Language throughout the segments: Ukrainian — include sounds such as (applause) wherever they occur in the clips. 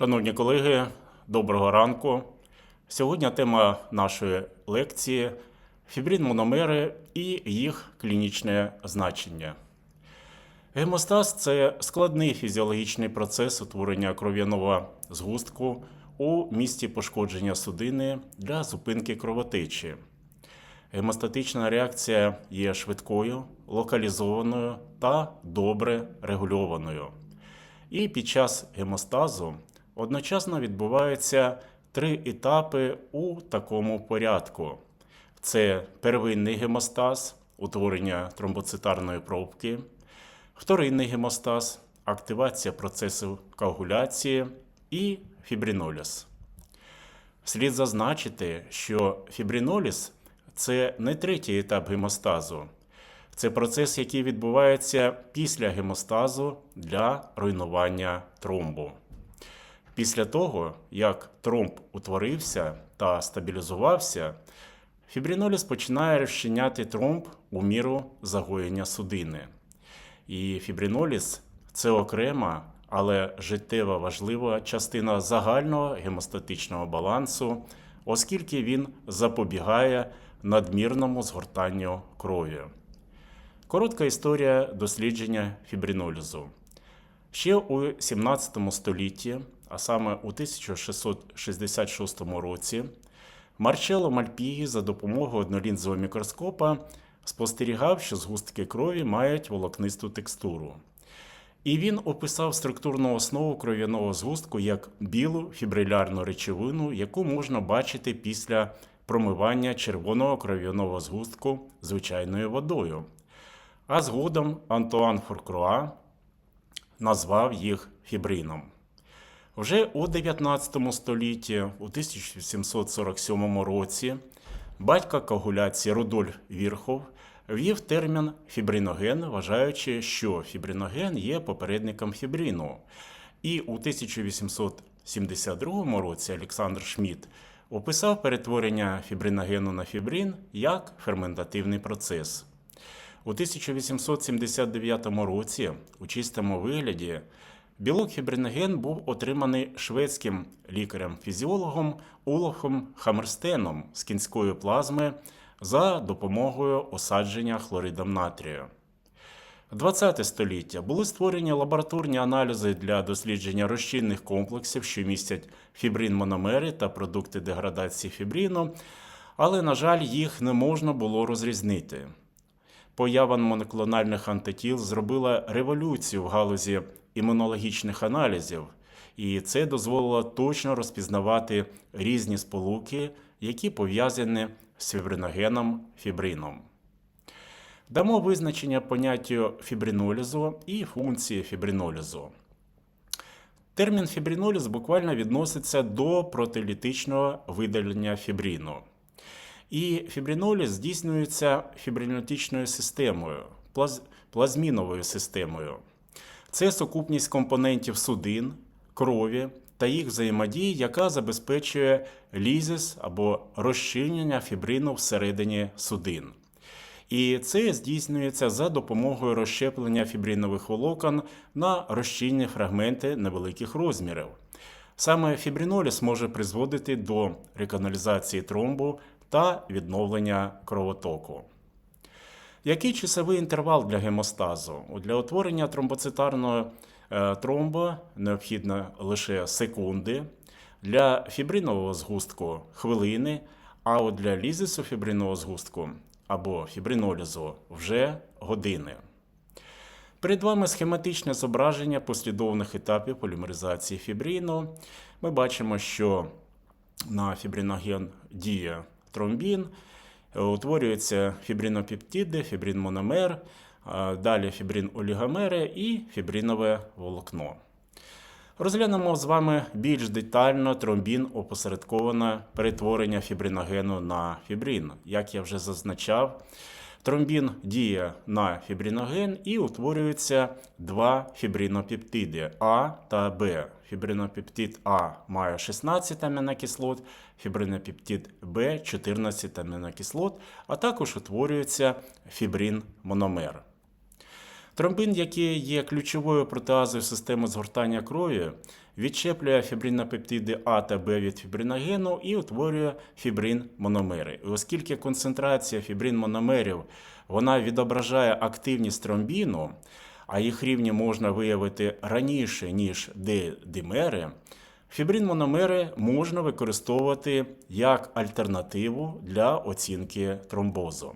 Шановні колеги, доброго ранку. Сьогодні тема нашої лекції фібрин мономери і їх клінічне значення. Гемостаз це складний фізіологічний процес утворення кров'яного згустку у місці пошкодження судини для зупинки кровотечі. Гемостатична реакція є швидкою, локалізованою та добре регульованою. І під час гемостазу одночасно відбуваються три етапи у такому порядку: це первинний гемостаз, утворення тромбоцитарної пробки, вторинний гемостаз, активація процесу коагуляції і фібриноліз. Слід зазначити, що фібриноліз це не третій етап гемостазу. Це процес, який відбувається після гемостазу для руйнування тромбу. Після того, як тромб утворився та стабілізувався, фібриноліз починає розчиняти тромб у міру загоєння судини. І фібриноліз це окрема, але життєво важлива частина загального гемостатичного балансу, оскільки він запобігає надмірному згортанню крові. Коротка історія дослідження фібринолізу. Ще у 17 столітті, а саме у 1666 році, Марчелло Мальпігі за допомогою однолінзового мікроскопа спостерігав, що згустки крові мають волокнисту текстуру. І він описав структурну основу кров'яного згустку як білу фібрилярну речовину, яку можна бачити після промивання червоного кров'яного згустку звичайною водою. А згодом Антуан Фуркруа назвав їх фібрином. Вже у 19 столітті, у 1747 році, батько коагуляції Рудольф Вірхов ввів термін фібриноген, вважаючи, що фібриноген є попередником фібрину. І у 1872 році Олександр Шмідт описав перетворення фібриногену на фібрин як ферментативний процес. У 1879 році у чистому вигляді білок фібриноген був отриманий шведським лікарем-фізіологом Улохом Хамерстеном з кінської плазми за допомогою осадження хлоридом натрію. 20 століття були створені лабораторні аналізи для дослідження розчинних комплексів, що містять фібрин-мономери та продукти деградації фібрину, але, на жаль, їх не можна було розрізнити. Поява моноклональних антитіл зробила революцію в галузі імунологічних аналізів, і це дозволило точно розпізнавати різні сполуки, які пов'язані з фібриногеном фібрином. Дамо визначення поняттю фібринолізу і функції фібринолізу. Термін фібриноліз буквально відноситься до протилітичного видалення фібрину. І фібриноліз здійснюється фібринотичною системою, плаз... плазміновою системою. Це сукупність компонентів судин, крові та їх взаємодії, яка забезпечує лізис або розчинення фібрину всередині судин. І це здійснюється за допомогою розщеплення фібринових волокон на розчинні фрагменти невеликих розмірів. Саме фібриноліз може призводити до реканалізації тромбу та відновлення кровотоку. Який часовий інтервал для гемостазу? Для утворення тромбоцитарного е, тромба необхідно лише секунди, для фібринового згустку хвилини, а от для лізису фібринового згустку або фібринолізу вже години. Перед вами схематичне зображення послідовних етапів полімеризації фібрину. Ми бачимо, що на фібриноген діє тромбін, утворюються фібринопептиди, фібрин-мономер, далі фібрин-олігомери і фібринове волокно. Розглянемо з вами більш детально тромбін опосередковане перетворення фібриногену на фібрин. Як я вже зазначав, тромбін діє на фібриноген і утворюються два фібринопептиди А та Б. Фібринопептид А має 16 амінокислот, фібринопептид Б 14 амінокислот, а також утворюється фібрин-мономер. Тромбин, який є ключовою протеазою системи згортання крові, відчеплює фібринопептиди А та Б від фібриногену і утворює фібрин-мономери. І оскільки концентрація фібрин-мономерів вона відображає активність тромбіну, а їх рівні можна виявити раніше, ніж Д-димери, фібрин-мономери можна використовувати як альтернативу для оцінки тромбозу.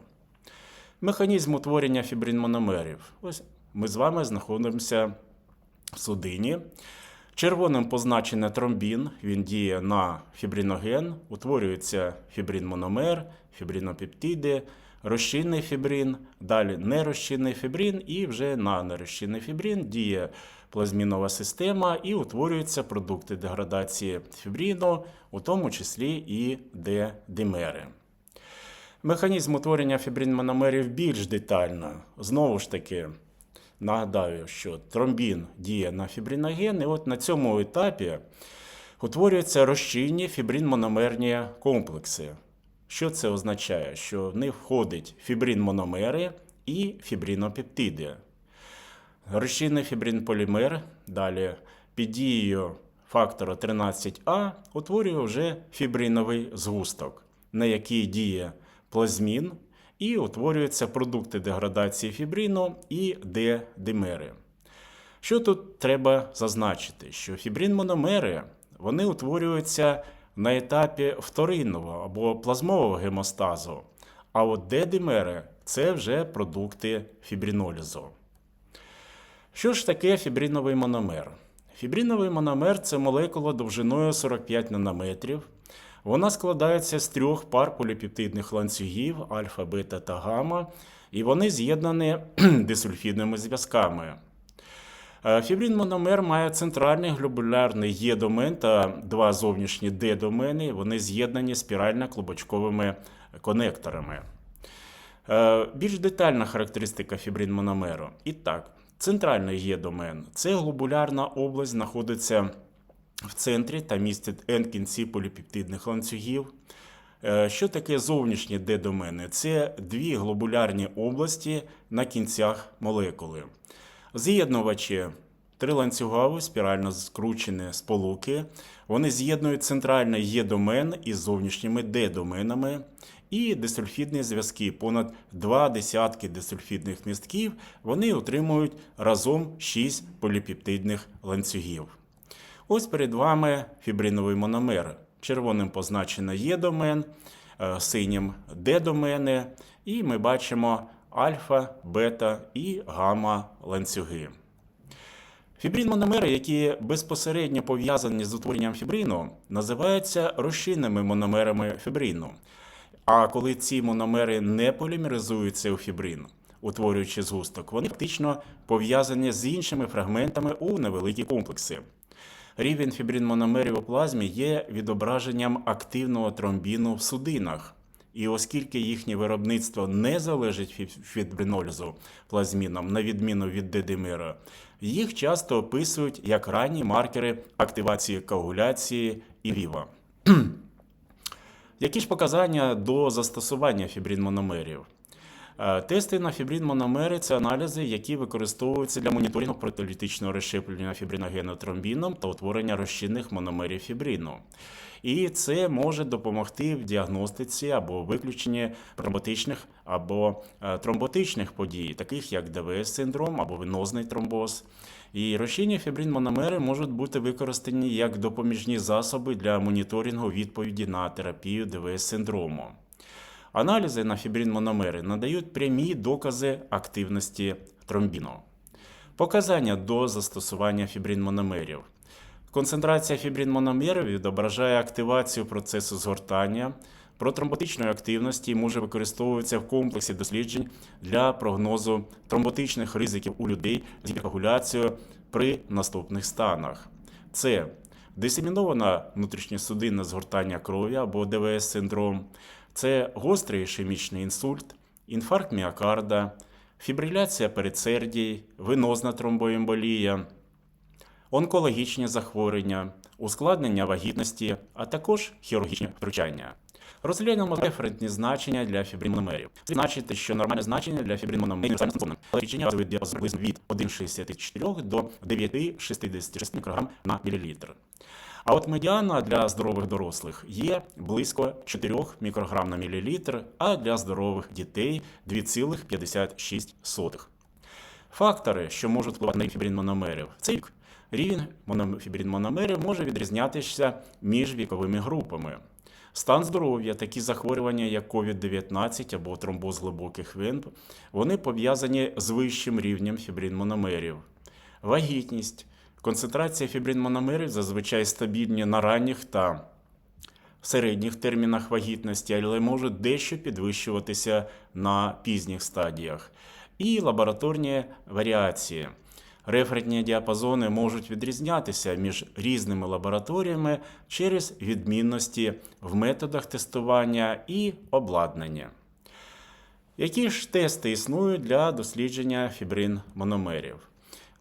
Механізм утворення фібрин-мономерів. Ось ми з вами знаходимося в судині. Червоним позначене тромбін, він діє на фібриноген, утворюється фібрин-мономер, фібринопептиди, розчинний фібрин, далі нерозчинний фібрин і вже на нерозчинний фібрин діє плазмінова система і утворюються продукти деградації фібрину, у тому числі і Д-димери. Механізм утворення фібрин-мономерів більш детально. Знову ж таки, нагадаю, що тромбін діє на фібриноген, і от на цьому етапі утворюються розчинні фібрин-мономерні комплекси. Що це означає? Що в них входить фібрин-мономери і фібринопептиди. Розчинний фібрин-полімер далі під дією фактора 13А утворює вже фібриновий згусток, на який діє плазмін, і утворюються продукти деградації фібрину і Д-димери. Що тут треба зазначити? Що фібрин-мономери вони утворюються на етапі вторинного або плазмового гемостазу, а от Д-димери це вже продукти фібринолізу. Що ж таке фібриновий мономер? Фібриновий мономер це молекула довжиною 45 нанометрів. Вона складається з трьох пар поліпептидних ланцюгів альфа, бета та гамма, і вони з'єднані (clears throat) дисульфідними зв'язками. Е, Фібрин-мономер має центральний глобулярний Є-домен та два зовнішні Д-домени. Вони з'єднані спірально-клубочковими конекторами. Е, Більш детальна характеристика фібрин-мономеру. І так, центральний Є-домен це глобулярна область, знаходиться в центрі та містить N кінці поліпептидних ланцюгів. Е, Що таке зовнішні Д-домени? Це дві глобулярні області на кінцях молекули. З'єднувачі триланцюгові спірально скручені сполуки. Вони з'єднують центральний Є-домен із зовнішніми Д-доменами і дисульфідні зв'язки. Понад два десятки дисульфідних містків вони отримують разом 6 поліпептидних ланцюгів. Ось перед вами фібриновий мономер. Червоним позначено е, синім Д-домени, і ми бачимо альфа, бета і гамма ланцюги. Фібрин-мономери, які безпосередньо пов'язані з утворенням фібрину, називаються розчинними мономерами фібрину. А коли ці мономери не полімеризуються у фібрин, утворюючи згусток, вони фактично пов'язані з іншими фрагментами у невеликі комплекси. Рівень фібрин-мономерів у плазмі є відображенням активного тромбіну в судинах. І оскільки їхнє виробництво не залежить від фібринолізу плазміном, на відміну від дедимира, їх часто описують як ранні маркери активації коагуляції і віва. (clears throat) Які ж показання до застосування фібрин-мономерів? Е, Тести на фібрин-мономери це аналізи, які використовуються для моніторингу протолітичного розщеплення фібриногену тромбіном та утворення розчинних мономерів фібрину. І це може допомогти в діагностиці або виключенні тромботичних або е, тромботичних подій, таких як ДВС-синдром або венозний тромбоз. І розчинні фібрин-мономери можуть бути використані як допоміжні засоби для моніторингу відповіді на терапію ДВС-синдрому. Аналізи на фібрин-мономери надають прямі докази активності тромбіну. Показання до застосування фібрин-мономерів. Концентрація фібрин-мономерів відображає активацію процесу згортання. Протромботичної активності може використовуватися в комплексі досліджень для прогнозу тромботичних ризиків у людей з гіперкоагуляцією при наступних станах. Це дисемінована внутрішньосудинне згортання крові або ДВС-синдром, це гострий ішемічний інсульт, інфаркт міокарда, фібриляція передсердій, венозна тромбоемболія, онкологічні захворювання, ускладнення вагітності, а також хірургічні втручання. Розглянемо референтні значення для фібринмономерів. Значите, що нормальне значення для є стандартним, але базовий приблизно від 1,64 до 9,66 мікрограм на мілілітр. А от медіана для здорових дорослих є близько 4 мікрограм на мілілітр, а для здорових дітей 2,56. Фактори, що можуть впливати на фібрин мономерів, це. Рівень монофібрин мономерів може відрізнятися між віковими групами. Стан здоров'я, такі захворювання, як COVID-19 або тромбоз глибоких вен, вони пов'язані з вищим рівнем фібрин мономерів. Вагітність. Концентрація фібрин мономерів зазвичай стабільні на ранніх та середніх термінах вагітності, але може дещо підвищуватися на пізніх стадіях. І лабораторні варіації. Референтні діапазони можуть відрізнятися між різними лабораторіями через відмінності в методах тестування і обладнання. Які ж тести існують для дослідження фібрин мономерів?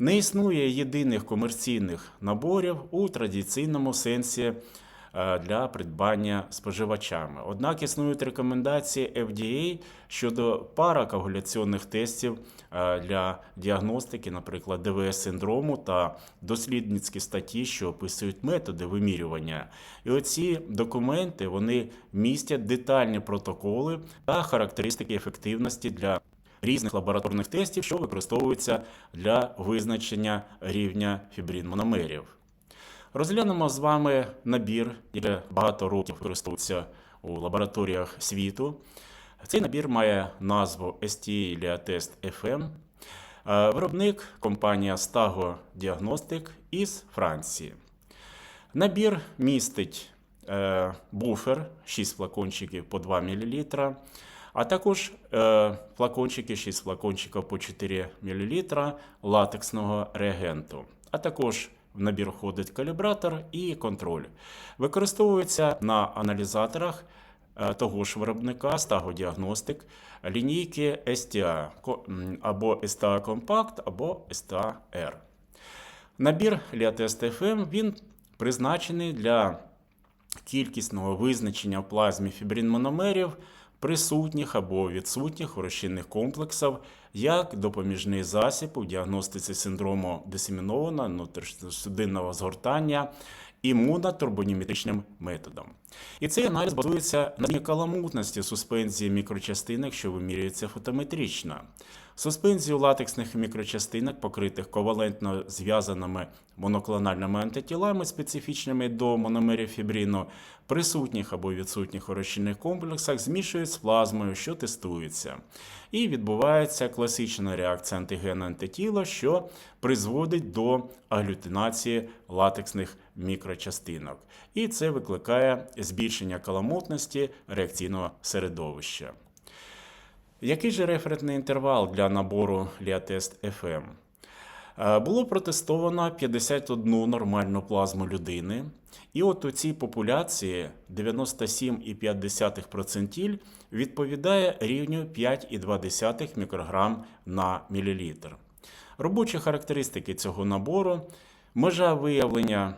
Не існує єдиних комерційних наборів у традиційному сенсі е, для придбання споживачами. Однак існують рекомендації FDA щодо паракоагуляційних тестів е, для діагностики, наприклад, ДВС-синдрому та дослідницькі статті, що описують методи вимірювання. І оці документи вони містять детальні протоколи та характеристики ефективності для різних лабораторних тестів, що використовуються для визначення рівня фібрин мономерів. Розглянемо з вами набір, який багато років використовується у лабораторіях світу. Цей набір має назву STA Leatest FM. Е, Виробник компанія Stago Diagnostic із Франції. Набір містить е, буфер 6 флакончиків по 2 мл, а також е, флакончики 6 флакончиків по 4 мл латексного реагенту. А також в набір входить калібратор і контроль. Використовується на аналізаторах е, того ж виробника Diagnostic лінійки STA або STA Compact, або STA R. Набір Liatest FM він призначений для кількісного визначення в плазмі фібрин мономерів, присутніх або відсутніх у розчинних комплексів, як допоміжний засіб у діагностиці синдрому дисемінованого внутрішньосудинного згортання імунотурбоніметричним методом. І цей аналіз базується на каламутності суспензії мікрочастинок, що вимірюється фотометрично. Суспензію латексних мікрочастинок, покритих ковалентно зв'язаними моноклональними антитілами, специфічними до мономерів фібрину, присутніх або відсутніх у розчинних комплексах, змішують з плазмою, що тестується. І відбувається класична реакція антигена антитіла, що призводить до аглютинації латексних мікрочастинок. І це викликає збільшення каламутності реакційного середовища. Який же референтний інтервал для набору Liatest FM? Е, Було протестовано 51 нормальну плазму людини, і от у цій популяції 97,5% відповідає рівню 5,2 мікрограм на мілілітр. Робочі характеристики цього набору межа виявлення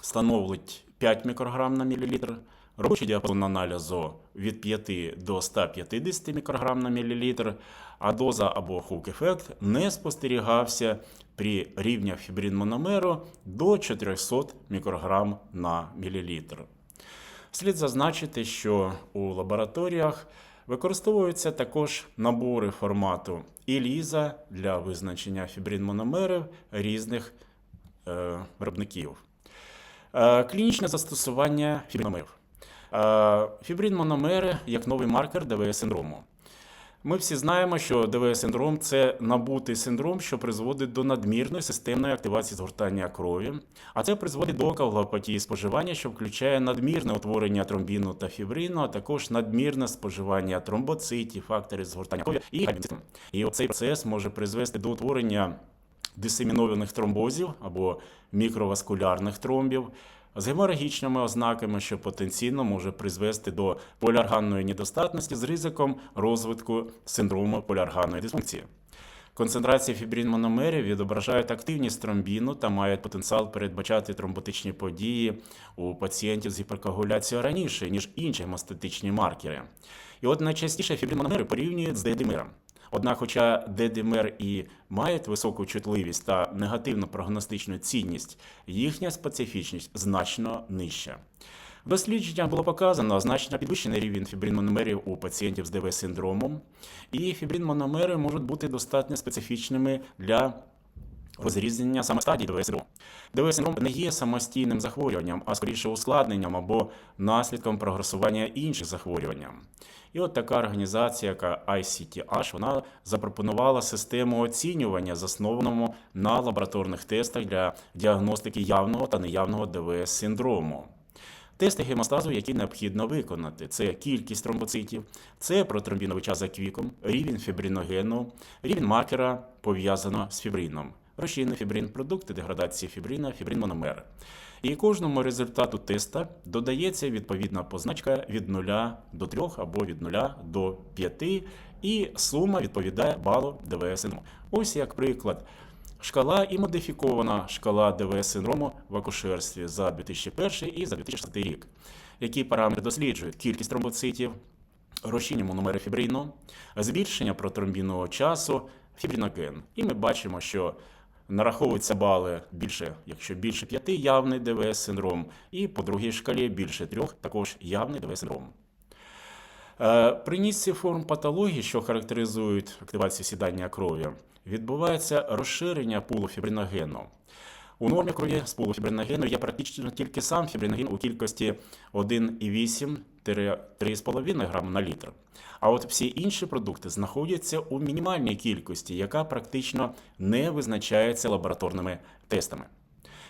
становить 5 мікрограм на мілілітр. Робочий діапазон аналізу від 5 до 150 мікрограм на мілілітр, а доза або хук-ефект не спостерігався при рівнях фібрин мономеру до 400 мікрограм на мілілітр. Слід зазначити, що у лабораторіях використовуються також набори формату ELISA для визначення фібрин мономерів різних е, виробників. Е, Клінічне застосування фібриномерів. Е, Фібрин-мономери як новий маркер ДВС-синдрому. Ми всі знаємо, що ДВС-синдром це набутий синдром, що призводить до надмірної системної активації згортання крові, а це призводить до коагулопатії споживання, що включає надмірне утворення тромбіну та фібрину, а також надмірне споживання тромбоцитів, факторів згортання крові і гальмінциту. І оцей процес може призвести до утворення дисемінованих тромбозів або мікроваскулярних тромбів з геморагічними ознаками, що потенційно може призвести до поліарганної недостатності з ризиком розвитку синдрому поліарганної дисфункції. Концентрації фібрин-мономерів відображають активність тромбіну та мають потенціал передбачати тромботичні події у пацієнтів з гіперкоагуляцією раніше, ніж інші гемостатичні маркери. І от найчастіше фібрин-мономери порівнюють з дедимером. Однак, хоча ДДМР і мають високу чутливість та негативну прогностичну цінність, їхня специфічність значно нижча. В дослідженнях було показано значно підвищений рівень фібрин-мономерів у пацієнтів з ДВ-синдромом, і фібрин-мономери можуть бути достатньо специфічними для розрізнення саме стадій ДВ-синдрому. ДВ-синдром не є самостійним захворюванням, а скоріше ускладненням або наслідком прогресування інших захворювань. І от така організація, яка ICTH, вона запропонувала систему оцінювання, заснованому на лабораторних тестах для діагностики явного та неявного ДВС-синдрому. Тести гемостазу, які необхідно виконати, це кількість тромбоцитів, це протромбіновий час за квіком, рівень фібриногену, рівень маркера пов'язано з фібрином, розчинний фібрин, продукти деградації фібрина, фібрин-мономери. І кожному результату теста додається відповідна позначка від 0 до 3 або від 0 до 5, і сума відповідає балу ДВС-синдрому. Ось як приклад. Шкала і модифікована шкала ДВС синдрому в акушерстві за 2001 і за 2006 рік. Які параметри досліджують? Кількість тромбоцитів, розчиння мономери фібрину, збільшення протромбінного часу, фібриноген. І ми бачимо, що нараховуються бали більше, якщо більше 5 явний ДВС синдром, і по другій шкалі більше 3 також явний ДВС синдром. Е, При низці форм патології, що характеризують активацію сідання крові, відбувається розширення пулу фібриногену. У нормі крові з пулу фібриногену є практично тільки сам фібриноген у кількості 1,8-3,5 грам на літр. А от всі інші продукти знаходяться у мінімальній кількості, яка практично не визначається лабораторними тестами.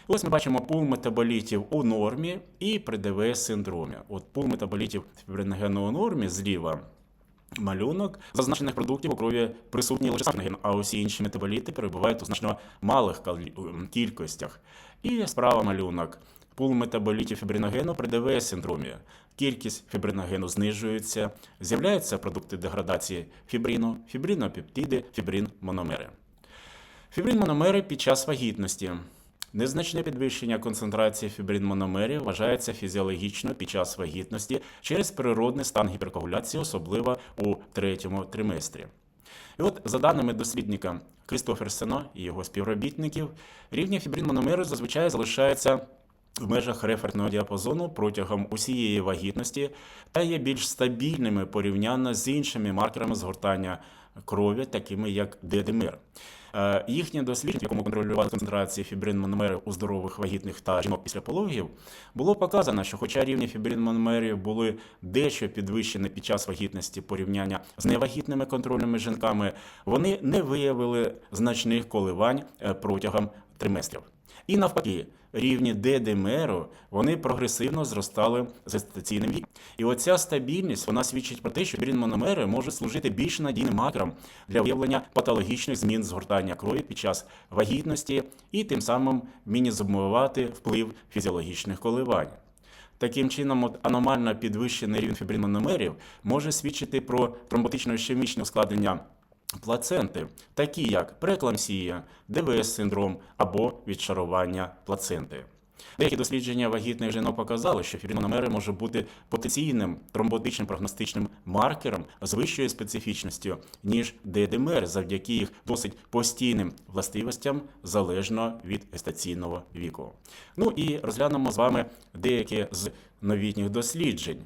Ось ми бачимо пул метаболітів у нормі і при ДВС-синдромі. От пул метаболітів фібриногену у нормі зліва малюнок зазначених продуктів у крові присутній лише фібриноген, а усі інші метаболіти перебувають у значно малих кількостях. І справа малюнок. Пул метаболітів фібриногену при ДВС-синдромі. Кількість фібриногену знижується, з'являються продукти деградації фібрину, фібринопептиди, фібрин-мономери. Фібрин-мономери під час вагітності. Незначне підвищення концентрації фібрин-мономерів вважається фізіологічно під час вагітності через природний стан гіперкоагуляції, особливо у третьому триместрі. І от, за даними дослідника Крістоферсена і його співробітників, рівні фібрин-мономеру зазвичай залишаються в межах референтного діапазону протягом усієї вагітності та є більш стабільними порівняно з іншими маркерами згортання крові, такими як ДДМР. Е, Їхнє дослідження, в якому контролювали концентрації фібрин-мономерів у здорових вагітних та жінок після пологів, було показано, що хоча рівні фібрин-мономерів були дещо підвищені під час вагітності порівняння з невагітними контрольними жінками, вони не виявили значних коливань е, протягом триместрів. І навпаки, рівні ДДМРу вони прогресивно зростали з гестаційним віком. І оця стабільність вона свідчить про те, що мономери можуть служити більш надійним маркером для виявлення патологічних змін згортання крові під час вагітності і тим самим мінізумувати вплив фізіологічних коливань. Таким чином, аномально підвищений рівень фібриномерів може свідчити про тромботично-ішемічне ускладнення плаценти, такі як преекламсія, ДВС-синдром або відшарування плаценти. Деякі дослідження вагітних жінок показали, що фібриномери може бути потенційним тромботичним прогностичним маркером з вищою специфічністю, ніж ДДМР, завдяки їх досить постійним властивостям залежно від гестаційного віку. Ну і розглянемо з вами деякі з новітніх досліджень.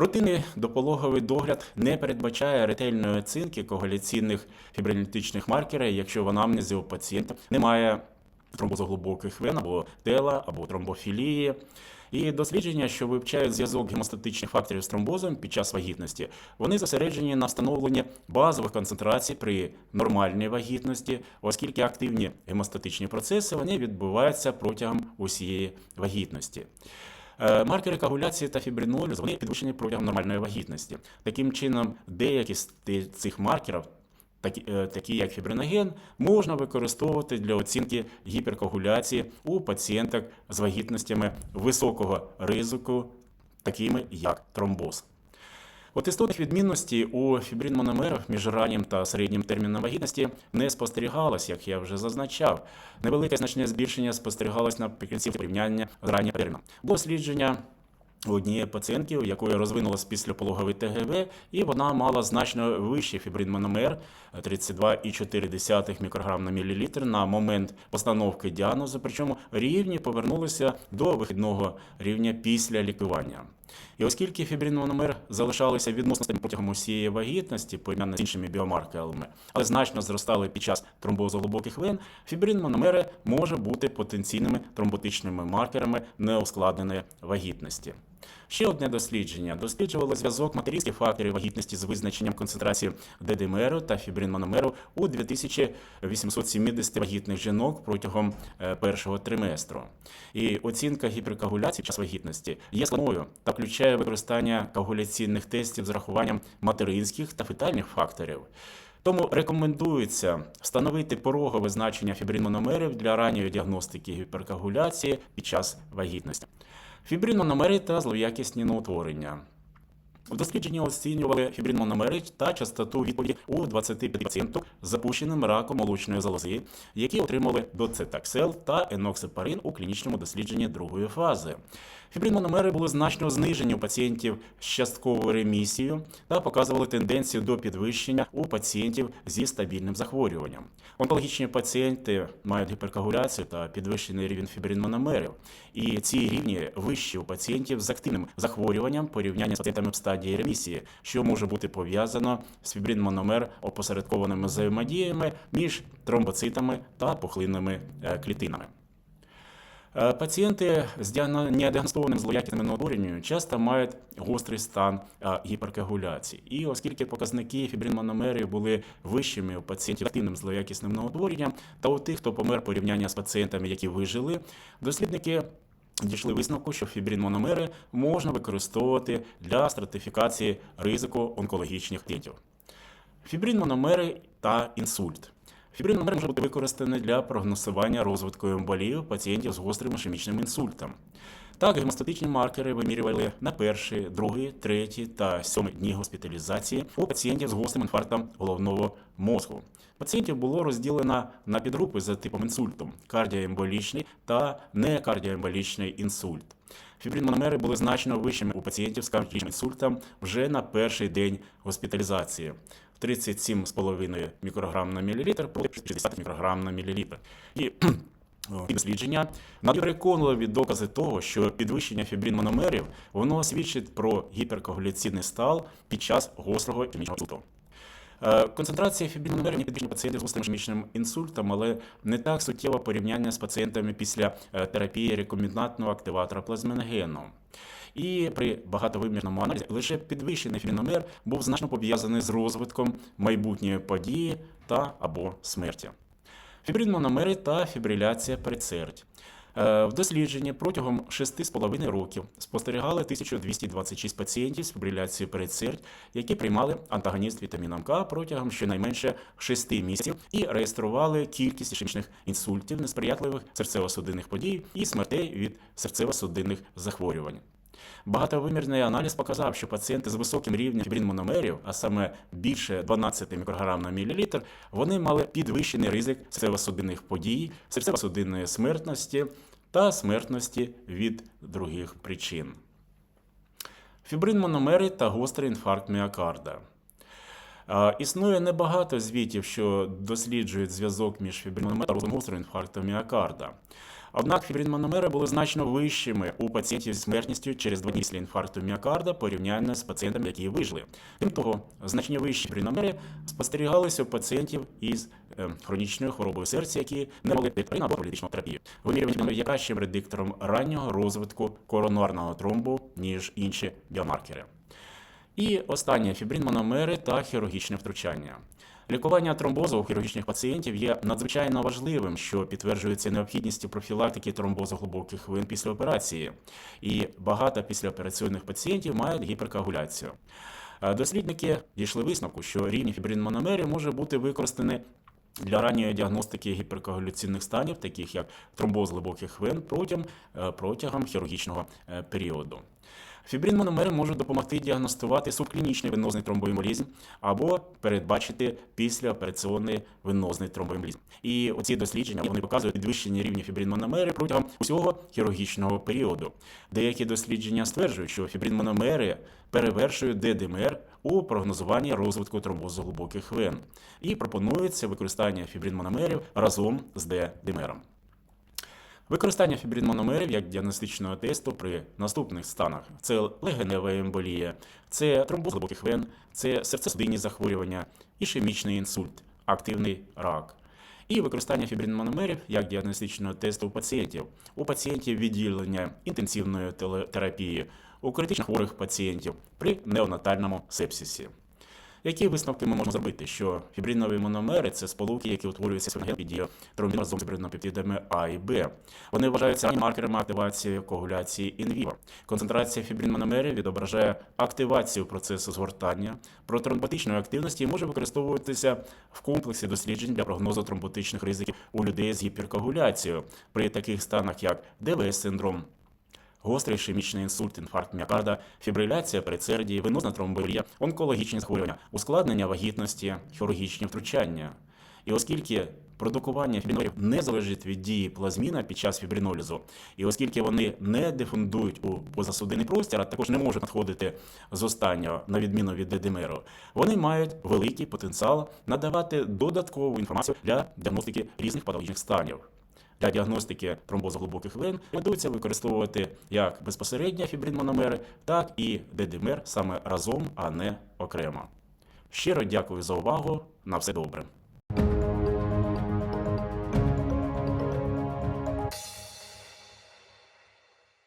Рутинний допологовий догляд не передбачає ретельної оцінки коаguляційних фібрилітичних маркерів, якщо в анамнезі у пацієнта немає тромбозу глибоких вен або тела, або тромбофілії. І дослідження, що вивчають зв'язок гемостатичних факторів з тромбозом під час вагітності, вони зосереджені на встановленні базових концентрацій при нормальній вагітності, оскільки активні гемостатичні процеси вони відбуваються протягом усієї вагітності. Е, Маркери коагуляції та фібринолізу вони підвищені протягом нормальної вагітності. Таким чином, деякі з цих маркерів, е, такі як фібриноген, можна використовувати для оцінки гіперкоагуляції у пацієнток з вагітностями високого ризику, такими як тромбоз. От істотних відмінностей у фібрин-мономерах між раннім та середнім терміном вагітності не спостерігалось, як я вже зазначав. Невелике значне збільшення спостерігалось наприкінці порівняння з раннім терміном. Було дослідження однієї пацієнтки, у якої розвинулось післяпологовий ТГВ, і вона мала значно вищий фібрин-мономер 32,4 мікрограм на мілілітр на момент постановки діагнозу, причому рівні повернулися до вихідного рівня після лікування. І оскільки фібрин-мономер залишалися відносно стабільним протягом усієї вагітності, порівняно з іншими біомаркерами, але значно зростали під час тромбозу глибоких вен, фібрин-мономери може бути потенційними тромботичними маркерами неускладненої вагітності. Ще одне дослідження досліджувало зв'язок материнських факторів вагітності з визначенням концентрації ДДМР та фібрин-мономеру у 2870 вагітних жінок протягом е, першого триместру. І оцінка гіперкоагуляції під час вагітності є складною та включає використання коагуляційних тестів з рахуванням материнських та фетальних факторів. Тому рекомендується встановити порогове значення фібринмономерів для ранньої діагностики гіперкоагуляції під час вагітності. Фібринмономери та злоякісні новотворення. В дослідженні оцінювали фібринмономери та частоту відповіді у 25 пацієнтів з запущеним раком молочної залози, які отримали доцетаксел та еноксипарин у клінічному дослідженні другої фази. Фібринмономери були значно знижені у пацієнтів з частковою ремісією та показували тенденцію до підвищення у пацієнтів зі стабільним захворюванням. Онкологічні пацієнти мають гіперкоагуляцію та підвищений рівень фібринмономерів. І ці рівні вищі у пацієнтів з активним захворюванням порівняння з пацієнтами в стадії ремісії, що може бути пов'язано з фібрин-мономер опосередкованими взаємодіями між тромбоцитами та пухлинними е, клітинами. Е, Пацієнти з діагно- недіагностованим злоякісним новотворенням часто мають гострий стан е, гіперкоагуляції. І оскільки показники фібрин-мономерів були вищими у пацієнтів з активним злоякісним новотворенням та у тих, хто помер порівняння з пацієнтами, які вижили, дослідники дійшли висновку, що фібрин-мономери можна використовувати для стратифікації ризику онкологічних пацієнтів. Фібрин-мономери та інсульт. Фібрин-мономери може бути використаний для прогнозування розвитку емболії пацієнтів з гострим ішемічним інсультом. Так, гемостатичні маркери вимірювали на перший, другий, третій та сьомий дні госпіталізації у пацієнтів з гострим інфарктом головного мозку. Пацієнтів було розділено на підгрупи за типом інсульту – кардіоемболічний та некардіоемболічний інсульт. Фібрин-мономери були значно вищими у пацієнтів з кардіологічним інсультом вже на перший день госпіталізації. 37,5 мікрограм на мілілітр проти 60 мікрограм на мілілітр. І і дослідження надає переконливі докази того, що підвищення фібрин-мономерів воно свідчить про гіперкоагуляційний стан під час гострого ішемічного інсульту. Е, Концентрація фібрин-мономерів не підвищена пацієнтів з гострим ішемічним інсультом, але не так суттєво порівняння з пацієнтами після е, терапії рекомендантного активатора плазміногену. І при багатовимірному аналізі лише підвищений фібриномер був значно пов'язаний з розвитком майбутньої події та або смерті. Фібрин-мономери та фібриляція передсердь. Е, В дослідженні протягом 6,5 років спостерігали 1226 пацієнтів з фібриляцією передсердь, які приймали антагоніст вітаміном К протягом щонайменше 6 місяців і реєстрували кількість ішемічних інсультів, несприятливих серцево-судинних подій і смертей від серцево-судинних захворювань. Багатовимірний аналіз показав, що пацієнти з високим рівнем фібрин-мономерів, а саме більше 12 мікрограм на мілілітр, вони мали підвищений ризик серцево-судинних подій, серцево-судинної смертності та смертності від других причин. Фібрин-мономери та гострий інфаркт міокарда. Існує небагато звітів, що досліджують зв'язок між фібриномером та гострого інфаркту міокарда. Однак фібринмономери були значно вищими у пацієнтів з смертністю через два дні після інфаркту міокарда порівняно з пацієнтами, які вижили. Крім того, значно вищі фібриномери спостерігалися у пацієнтів із е, хронічною хворобою серця, які не могли піти або політичну терапію. Вимірювання є кращим предиктором раннього розвитку коронарного тромбу, ніж інші біомаркери. І останнє фібрин-мономери та хірургічне втручання. Лікування тромбозу у хірургічних пацієнтів є надзвичайно важливим, що підтверджується необхідністю профілактики тромбозу глибоких вин після операції. І багато післяопераційних пацієнтів мають гіперкоагуляцію. Е, Дослідники дійшли висновку, що рівні фібрин-мономерів може бути використані для ранньої діагностики гіперкоагуляційних станів, таких як тромбоз глибоких вен, протягом, е, протягом хірургічного е, періоду. Фібрин-мономери можуть допомогти діагностувати субклінічний венозний тромбоемболізм або передбачити післяопераційний венозний тромбоемболізм. І оці дослідження вони показують підвищення рівня фібрин-мономери протягом усього хірургічного періоду. Деякі дослідження стверджують, що фібрин-мономери перевершують ДДМР у прогнозуванні розвитку тромбозу глибоких вен і пропонується використання фібрин-мономерів разом з ДДМРом. Використання фібрин-мономерів як діагностичного тесту при наступних станах це легенева емболія, це тромбоз глибоких вен, це серцесудинні захворювання, ішемічний інсульт, активний рак. І використання фібрин-мономерів як діагностичного тесту у пацієнтів. У пацієнтів відділення інтенсивної терапії, у критично хворих пацієнтів при неонатальному сепсисі. Які висновки ми можемо зробити? Що фібринові мономери це сполуки, які утворюються свинген під дією тромбіну разом з фібринопептидами А і Б. Вони вважаються маркерами активації коагуляції інвіво. Концентрація фібрин-мономерів відображає активацію процесу згортання. Протромботичної активності і може використовуватися в комплексі досліджень для прогнозу тромботичних ризиків у людей з гіперкоагуляцією при таких станах, як ДВС-синдром, Гострий ішемічний інсульт, інфаркт міокарда, фібриляція передсердії, венозна тромболія, онкологічні захворювання, ускладнення вагітності, хірургічні втручання. І оскільки продукування фібринолів не залежить від дії плазміна під час фібринолізу, і оскільки вони не дифундують у позасудинний простір, а також не можуть надходити з останнього, на відміну від дедимеру, вони мають великий потенціал надавати додаткову інформацію для діагностики різних патологічних станів. Для діагностики тромбозу глибоких вен рекомендується використовувати як безпосередньо фібрин-мономери, так і дедимер саме разом, а не окремо. Щиро дякую за увагу. На все добре.